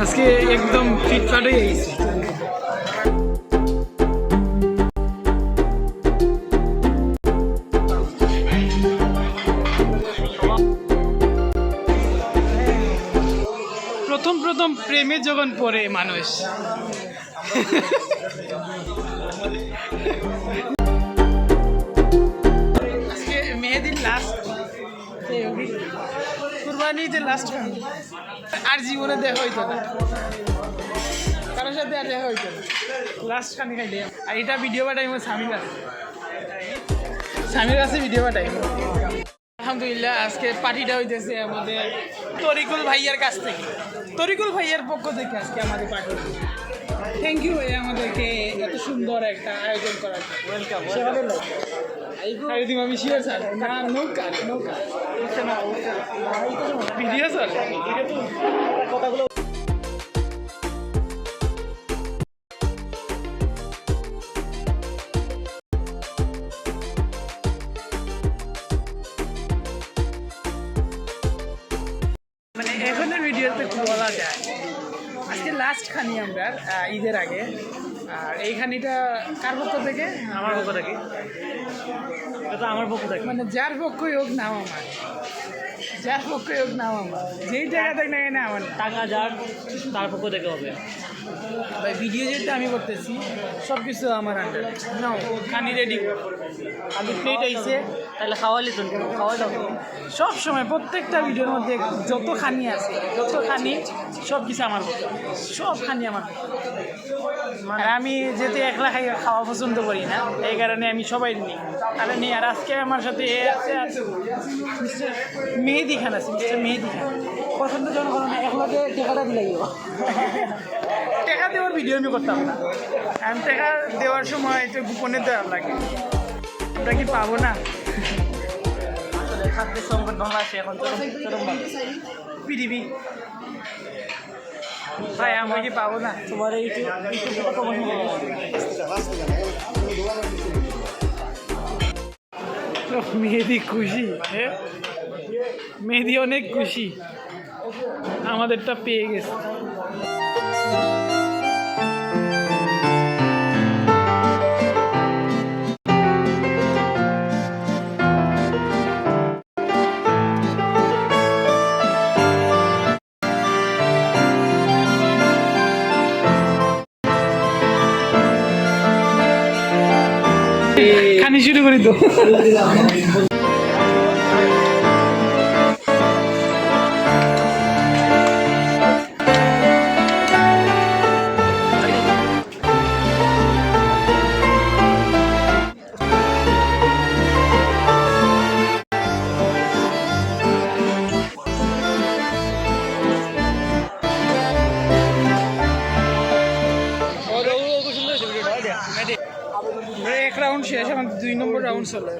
আজকে একদম ফিটফাট গেছি। প্রথম প্রথম প্রেমে যখন পড়ে মানুষ। আজকে লাস্ট কুরবানিতে লাস্ট আর জীবনে দেখা হইতো না। কারোর সাথে আর দেখা হইতো না। লাস্ট খানি খাইলে। আর এটা ভিডিও পাঠাই আমার স্বামীর কাছে। স্বামীর কাছে ভিডিও পাঠাই আলহামদুলিল্লাহ আজকে পার্টিটা হইতেছে আমাদের তরিকুল ভাইয়ার কাছ থেকে। তরিকুল ভাইয়ার পক্ষ থেকে আজকে আমাদের পার্টি থ্যাংক ইউ ভাইয়া আমাদেরকে এত সুন্দর একটা আয়োজন করার ওয়েলকাম আমি শিওর স্যার না নৌকা নৌকা ভিডিও স্যার কথাগুলো মানে এখনের ভিডিওতে বলা যায়। আজকে লাস্ট খানি আমরা ঈদের আগে। আর এই খানিটা কার পক্ষ থেকে? আমার পক্ষ থেকে। এটা আমার পক্ষ থেকে। মানে যার পক্ষই হোক নাম আমার। যার পক্ষই হোক নাম আমার। যেই জায়গা থেকে না আমার। টাকা যার তার পক্ষ থেকে হবে। ভিডিও যেটা আমি করতেছি সব কিছু আমার আন্ডার নাও খানি রেডি আমি প্লেট আইছে, তাহলে খাওয়ালি তো খাওয়া দাও সব সময় প্রত্যেকটা ভিডিওর মধ্যে যত খানি আছে, যত খানি সব কিছু আমার সব খানি আমার। আর আমি যেতে একলা খাই, খাওয়া পছন্দ করি না, এই কারণে আমি সবাই নিই। তাহলে নিই, আর আজকে আমার সাথে এ আছে আর মিস্টার মেহেদি খান আছে মিস্টার মেহেদি খান। পছন্দ জন করো একলাকে টেকাটা দিলে টাকা দেওয়ার ভিডিও আমি করতাম না। আমি টাকা দেওয়ার সময় একটু গোপনে দেওয়ার লাগে। আমরা কি পাবো না? খাদ্যের সংকট বাংলাদেশে এখন ভাই আমি কি পাবো না? তোমার ইউটিউব মেহেদি খুশি হ্যাঁ? মেহেদি অনেক খুশি। আমাদেরটা পেয়ে গেছে। খানি শুরু করি তো এক রাউন্ড শেষ আমাদের দুই নম্বর রাউন্ড চলে।